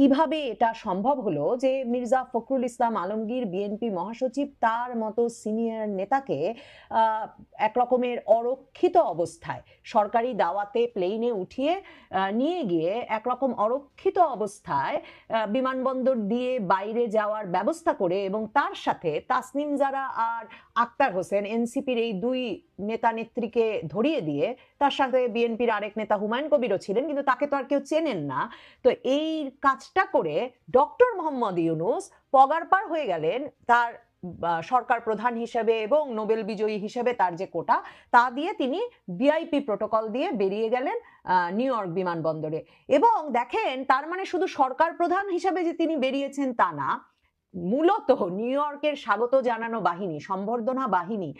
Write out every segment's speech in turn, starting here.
কীভাবে এটা সম্ভব হলো যে মির্জা ফখরুল ইসলাম আলমগীর বিএনপি মহাসচিব তার মতো সিনিয়র নেতাকে এক রকমের অরক্ষিত অবস্থায় সরকারি দাওয়াতে প্লেনে উঠিয়ে নিয়ে গিয়ে একরকম অরক্ষিত অবস্থায় বিমানবন্দর দিয়ে বাইরে যাওয়ার ব্যবস্থা করে এবং তার সাথে তাসনিম যারা আর আক্তার হোসেন এনসিপির এই দুই নেতা নেত্রীকে ধরিয়ে দিয়ে তার সাথে বিএনপির আরেক নেতা হুমায়ুন কবিরও ছিলেন, কিন্তু তাকে তো আর কেউ চেনেন না। তো এই কাজটা করে ডক্টর মোহাম্মদ ইউনুস পগারপার হয়ে গেলেন তার সরকার প্রধান হিসেবে এবং নোবেল বিজয়ী হিসেবে তার যে কোটা, তা দিয়ে তিনি ভিআইপি প্রোটোকল দিয়ে বেরিয়ে গেলেন নিউ ইয়র্ক বিমানবন্দরে। এবং দেখেন, তার মানে শুধু সরকার প্রধান হিসেবে যে তিনি বেরিয়েছেন তা না মূলত নিউ ইয়র্কের স্বাগত জানানো বাহিনী, সম্বর্ধনা বাহিনী,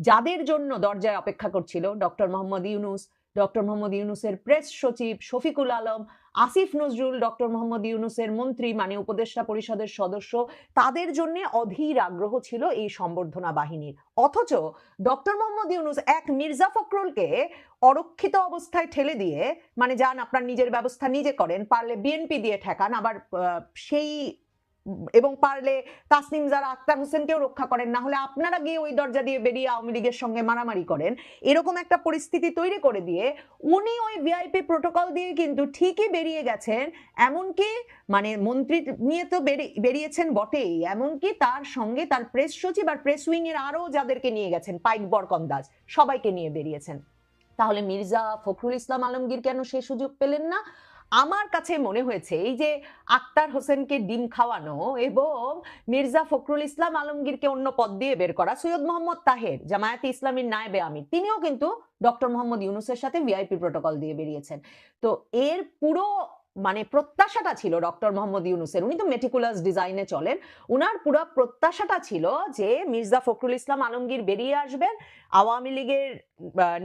যাদের জন্য দরজায় অপেক্ষা করছিল ডক্টর মোহাম্মদ ইউনুস ডক্টর মোহাম্মদ ইউনুসের প্রেস সচিব শফিকুল আলম, আসিফ নজরুল ডক্টর মোহাম্মদ ইউনুসের মন্ত্রী মানে উপদেষ্টা পরিষদের সদস্য, তাদের জন্য অধীর আগ্রহ ছিল এই সম্বর্ধনা বাহিনীর। অথচ ডক্টর মোহাম্মদ ইউনুস এক মির্জা ফখরুলকে অরক্ষিত অবস্থায় ঠেলে দিয়ে মানে যান আপনার নিজের ব্যবস্থা নিজে করেন, পারলে বিএনপি দিয়ে ঠেকান, আবার সেই এবং পারলে তাসনিম যারা আক্তার হোসেনকেও রক্ষা করেন, না হলে আপনারা গিয়ে ওই দরজা দিয়ে বেরিয়ে আওয়ামী লীগের সঙ্গে মারামারি করেন। এরকম একটা পরিস্থিতি তৈরি করে দিয়ে উনি ওই ভিআইপি প্রোটোকল দিয়ে কিন্তু ঠিকই বেরিয়ে গেছেন, এমনকি মানে মন্ত্রী নিয়ে তো বেরি- বেরিয়েছেন বটেই, এমনকি তার সঙ্গে তার প্রেস সচিব আর প্রেস উইং এর আরও যাদেরকে নিয়ে গেছেন, পাইক বরকন্দাজ সবাইকে নিয়ে বেরিয়েছেন। তাহলে মির্জা ফখরুল ইসলাম আলমগীর কেন সে সুযোগ পেলেন না? আমার কাছে মনে হয়েছে, এই যে আক্তার হোসেনকে ডিম খাওয়ানো এবং মির্জা ফখরুল ইসলাম আলমগীরকে অন্য পদ দিয়ে বের করা, সৈয়দ মোহাম্মদ তাহের, জামায়াতে ইসলামীর নায়েবে আমির, তিনিও কিন্তু ডক্টর মোহাম্মদ ইউনুসের সাথে ভিআইপি প্রোটোকল দিয়ে বেরিয়েছেন। তো এর পুরো মানে প্রত্যাশাটা ছিল ডক্টর মোহাম্মদ ইউনুসের, উনি তো মেটিকুলাস ডিজাইনে চলেন, উনার পুরো প্রত্যাশাটা ছিল যে মির্জা ফখরুল ইসলাম আলমগীর বেরিয়ে আসবেন, আওয়ামী লীগের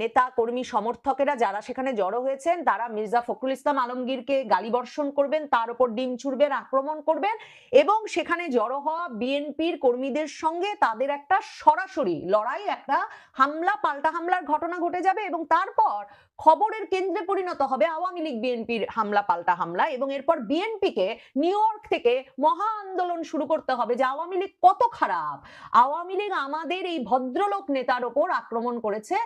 নেতা, কর্মী, সমর্থকেরা যারা সেখানে জড়ো হয়েছেন, তারা মির্জা ফখরুল ইসলাম আলমগীরকে গালিবর্ষণ করবেন, তার উপর ডিম ছুড়বেন, আক্রমণ করবেন এবং সেখানে জড়ো হওয়া বিএনপির কর্মীদের সঙ্গে তাদের একটা সরাসরি লড়াই, একটা হামলা, পাল্টা হামলার ঘটনা ঘটে যাবে এবং তারপর খবরের কেন্দ্রে পরিণত হবে আওয়ামী লীগ বিএনপির হামলা, পাল্টা হামলা এবং এরপর বিএনপিকে নিউ ইয়র্ক থেকে মহা আন্দোলন শুরু করতে হবে যে আওয়ামী লীগ কত খারাপ। আওয়ামী লীগ আমাদের এই ভদ্রলোক নেতার ওপর আক্রমণ করেছে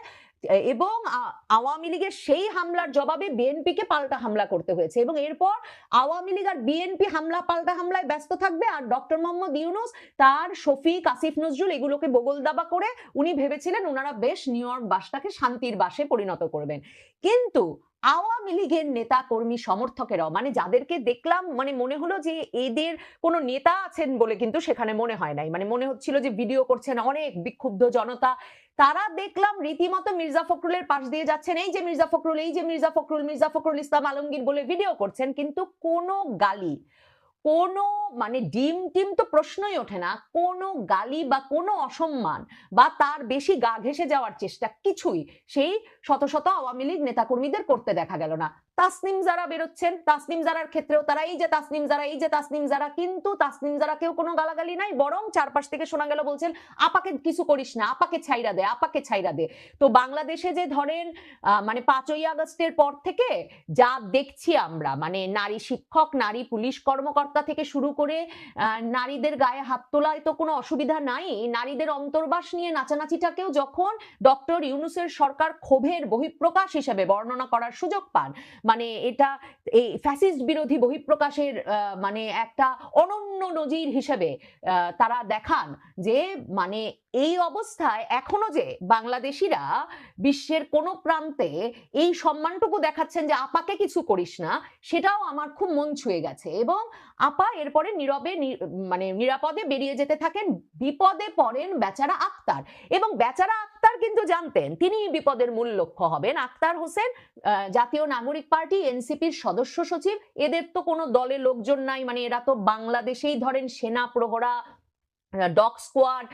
এবং আওয়ামী লীগের সেই হামলার জবাবে বিএনপিকে পাল্টা হামলা করতে হয়েছে এবং এরপর আওয়ামী লীগ আর বিএনপি হামলা, পাল্টা হামলায় ব্যস্ত থাকবে আর ডক্টর মোহাম্মদ ইউনুস, তার শফিক, আসিফ নজরুল এগুলোকে বগল দাবা করে উনি ভেবেছিলেন ওনারা বেশ নিউ ইয়র্ক বাসটাকে শান্তির বাসে পরিণত করবেন। কিন্তু আওয়ামী লীগের নেতা কর্মী সমর্থকেরাও মানে যাদেরকে দেখলাম মানে মনে হলো যে এদের কোনো নেতা আছেন বলে কিন্তু সেখানে মনে হয় নাই। মানে মনে হচ্ছিল যে ভিডিও করছেন অনেক বিক্ষুব্ধ জনতা। তারা দেখলাম রীতিমতো মির্জা ফখরুলের পাশ দিয়ে যাচ্ছেন। এই যে মির্জা ফখরুল, এই যে মির্জা ফখরুল মির্জা ফখরুল ইসলাম আলমগীর বলে ভিডিও করছেন, কিন্তু কোনো গালি কোনো মানে ডিম টিম তো প্রশ্নই ওঠে না, কোনো গালি বা কোনো অসম্মান বা তার বেশি গা ঘেসে যাওয়ার চেষ্টা কিছুই সেই শত শত আওয়ামী লীগ নেতাকর্মীদের করতে দেখা গেল না। তাসনিম যারা বেরোচ্ছেন, তাসনিম জারার ক্ষেত্রেও তারা এই যে তাসনিম যারা, এই যে তাসনিম যারা, কিন্তু তাসনিম যারা কেউ কোনো গালাগালি নাই, বরং চারপাশ থেকে শোনা গেল বলছেন, আপাকে কিছু করিস না, আপাকে ছাইরা দে, আপাকে ছাইরা দে। তো বাংলাদেশে যে ধরেন মানে পাঁচই আগস্টের পর থেকে যা দেখছি আমরা মানে নারী শিক্ষক, নারী পুলিশ কর্মকর্তা থেকে শুরু করে নারীদের গায়ে হাত তোলায় তো কোনো অসুবিধা নাই, নারীদের অন্তর্বাস নিয়ে নাচানাচিটাকেও যখন ডক্টর ইউনুসের সরকার ক্ষোভের বহিঃপ্রকাশ হিসেবে বর্ণনা করার সুযোগ পান মানে এটা, এই ফ্যাসিস্ট বিরোধী বহিঃপ্রকাশের মানে একটা অনন্য নজির হিসেবে তারা দেখান যে মানে এই অবস্থায় এখনও যে বাংলাদেশিরা বিশ্বের কোনো প্রান্তে এই সম্মানটুকু দেখাচ্ছেন যে, আপাকে কিছু করিস না, সেটাও আমার খুব মন ছুঁয়ে গেছে। এবং আপা এরপরে নীরবে মানে নিরাপদে বেরিয়ে যেতে থাকেন, বিপদে পড়েন বেচারা আক্তার। এবং বেচারা আক্তার কিন্তু জানতেন তিনি বিপদের মূল লক্ষ্য হবেন। আক্তার হোসেন জাতীয় নাগরিক পার্টি, এনসিপির সদস্য সচিব। এদের তো কোনো দলে লোকজন নাই মানে এরা তো বাংলাদেশেই ধরেন সেনা প্রহরা ডগ স্কোয়াড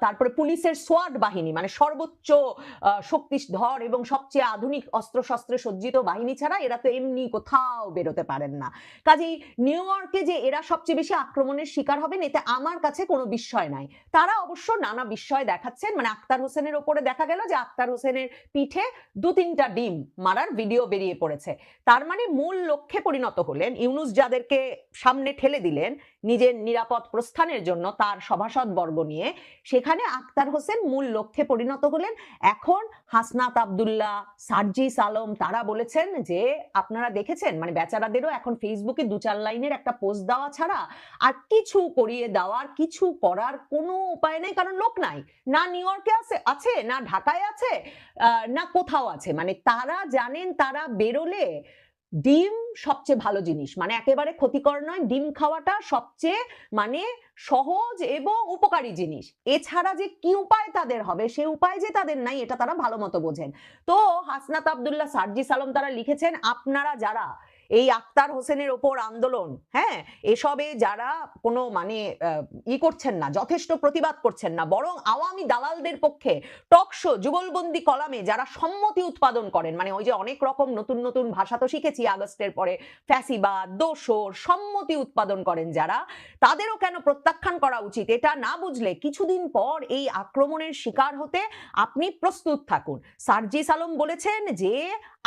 তারপরে পুলিশের সোয়াড বাহিনী মানে সর্বোচ্চ আহ, শক্তিধর এবং সবচেয়ে আধুনিক অস্ত্রশস্ত্রে সজ্জিত বাহিনী ছাড়া এরা তো এমনি কোথাও বেরোতে পারেন না। কাজেই নিউ ইয়র্কে যে এরা সবচেয়ে বেশি আক্রমণের শিকার হবেন এতে আমার কাছে কোনো বিস্ময় নাই। তারা অবশ্য নানা বিস্ময় দেখাচ্ছেন মানে আক্তার হোসেনের ওপরে দেখা গেল যে আক্তার হোসেনের পিঠে দু তিনটা ডিম মারার ভিডিও বেরিয়ে পড়েছে। তার মানে মূল লক্ষ্যে পরিণত হলেন ইউনুস যাদেরকে সামনে ঠেলে দিলেন নিজের নিরাপদ প্রস্থানের জন্য তার সভাসদ বর্গ নিয়ে। সেখানে আক্তার হোসেন মূল লক্ষ্যে পরিণত হলেন। এখন হাসনাত আবদুল্লাহ, সার্জিস আলম, তারা বলেছেন যে, আপনারা দেখেছেন মানে বেচারাদেরও এখন ফেসবুকে দু চার লাইনের একটা পোস্ট দেওয়া ছাড়া আর কিছু করিয়ে দেওয়ার, কিছু করার কোনো উপায় নেই, কারণ লোক নাই। না নিউ ইয়র্কে আছে আছে, না ঢাকায় আছে না কোথাও আছে। মানে তারা জানেন, তারা বেরোলে ডিম সবচেয়ে ভালো জিনিস। মানে একেবারে ক্ষতিকর নয়, ডিম খাওয়াটা সবচেয়ে মানে সহজ এবং উপকারী জিনিস। এছাড়া যে কি উপায় তাদের হবে, সে উপায় যে তাদের নাই, এটা তারা ভালো মতো বোঝেন। তো হাসনাত আবদুল্লাহ সার্জি সালম তারা লিখেছেন, আপনারা যারা এই আক্তার হোসেনের ওপর আন্দোলন হ্যাঁ? এসবে যারা কোনো মানে ই করছেন না, যথেষ্ট প্রতিবাদ করছেন না, বরং আওয়ামী দালালদের পক্ষে টকশো যুগলবন্দি কলামে যারা সম্মতি উৎপাদন করেন মানে ওই যে অনেক রকম নতুন নতুন ভাষা তো শিখেছি আগস্টের পরে, ফ্যাসিবাদ, দোসর, সম্মতি উৎপাদন করেন যারা, তাদেরও কেন প্রত্যাখ্যান করা উচিত? এটা না বুঝলে কিছুদিন পর এই আক্রমণের শিকার হতে আপনি প্রস্তুত থাকুন। সার্জিস আলম বলেছেন যে,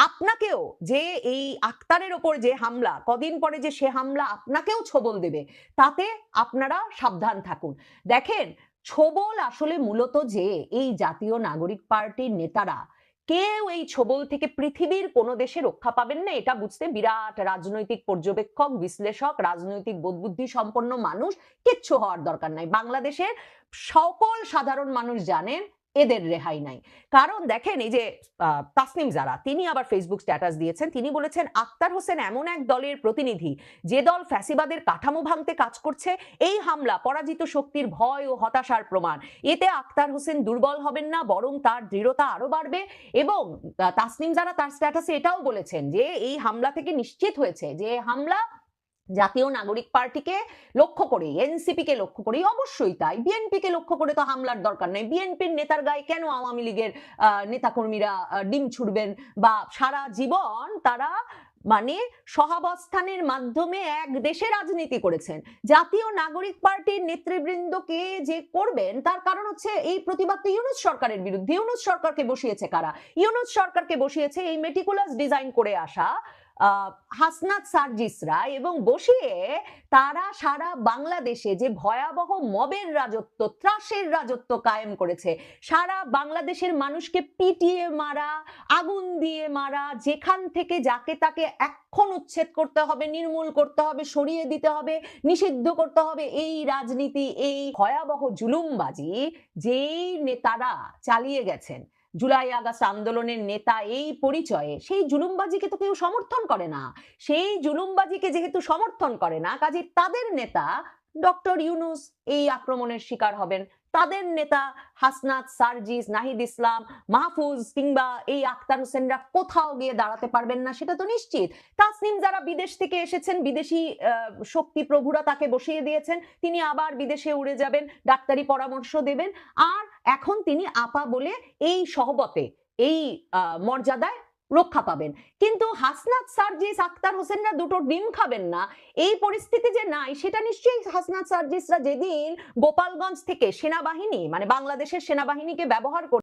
আপনাকেও যে এই আক্তারের ওপর যে হামলা, কদিন পরে যে সে হামলা আপনাকেও ছবল দেবে, তাতে আপনারা সাবধান থাকুন। দেখেন, ছবল আসলে মূলত যে এই জাতীয় নাগরিক পার্টির নেতারা, কেউ এই ছবল থেকে পৃথিবীর কোনো দেশে রক্ষা পাবেন না, এটা বুঝতে বিরাট রাজনৈতিক পর্যবেক্ষক, বিশ্লেষক, রাজনৈতিক বোধবুদ্ধি সম্পন্ন মানুষ কিচ্ছু হওয়ার দরকার নাই। বাংলাদেশের সকল সাধারণ মানুষ জানেন এদের রেহাই নাই। কারণ দেখেন এই যে তাসনিম জারা তিনি আবার ফেসবুক স্ট্যাটাস দিয়েছেন। তিনি বলেছেন, আক্তার হোসেন এমন এক দলের প্রতিনিধি, যে দল ফ্যাসিবাদের কাঠামো ভাঙতে কাজ করছে। এই হামলা পরাজিত শক্তির ভয় ও হতাশার প্রমাণ। এতে আক্তার হোসেন দুর্বল হবেন না, বরং তার দৃঢ়তা আরও বাড়বে। এবং তাসনিম জারা তার স্ট্যাটাসে এটাও বলেছেন, যে এই হামলা থেকে নিশ্চিত হয়েছে, যে হামলা জাতীয় নাগরিক পার্টিকে লক্ষ্য করে এনসিপি কে লক্ষ্য করে, অবশ্যই তাই। বিএনপি কে লক্ষ্য করে তো হামলার দরকার নেই। বিএনপির নেতার গায়ে কেন আওয়ামী লীগের নেতাকর্মীরা ডিম ছুড়বেন? বা সারা জীবন তারা মানে সহাবস্থানের মাধ্যমে এক দেশে রাজনীতি করেছেন। জাতীয় নাগরিক পার্টির নেতৃবৃন্দকে যে করবেন, তার কারণ হচ্ছে এই প্রতিবাদ ইউনুস সরকারের বিরুদ্ধে। ইউনুস সরকারকে বসিয়েছে কারা? ইউনুস সরকারকে বসিয়েছে এই মেটিকুলাস ডিজাইন করে আসা হাসনাত সার্জিসরা এবং বসিয়ে তারা সারা বাংলাদেশে যে ভয়াবহ মবের রাজত্ব, ত্রাসের রাজত্ব কায়েম করেছে, সারা বাংলাদেশের মানুষকে পিটিয়ে মারা, আগুন দিয়ে মারা, যেখান থেকে যাকে তাকে এখন উচ্ছেদ করতে হবে, নির্মূল করতে হবে, সরিয়ে দিতে হবে, নিষিদ্ধ করতে হবে, এই রাজনীতি, এই ভয়াবহ জুলুমবাজি যেই নেতারা চালিয়ে গেছেন জুলাই আগস্ট আন্দোলনের নেতা এই পরিচয়ে, সেই জুলুমবাজিকে তো কেউ সমর্থন করে না। সেই জুলুমবাজিকে যেহেতু সমর্থন করে না, কাজে তাদের নেতা ডক্টর ইউনুস এই আক্রমণের শিকার হবেন। তাদের নেতা হাসনাত, সার্জিস, নাহিদ ইসলাম, মাহফুজ কিংবা এই আক্তার হোসেনরা কোথাও গিয়ে দাঁড়াতে পারবেন না, সেটা তো নিশ্চিত। তাসনিম যারা বিদেশ থেকে এসেছেন, বিদেশি শক্তি প্রভুরা তাকে বসিয়ে দিয়েছেন, তিনি আবার বিদেশে উড়ে যাবেন, ডাক্তারি পরামর্শ দেবেন। আর এখন তিনি আপা বলে এই সহবতে, এই মর্যাদায় রক্ষা পাবেন। কিন্তু হাসনাত সার্জিস আক্তার হোসেনরা দুটো ডিম খাবেন না। এই পরিস্থিতি যে নাই, সেটা নিশ্চয়ই হাসনাত সার্জিসরা যেদিন গোপালগঞ্জ থেকে সেনাবাহিনী মানে বাংলাদেশের সেনাবাহিনীকে ব্যবহার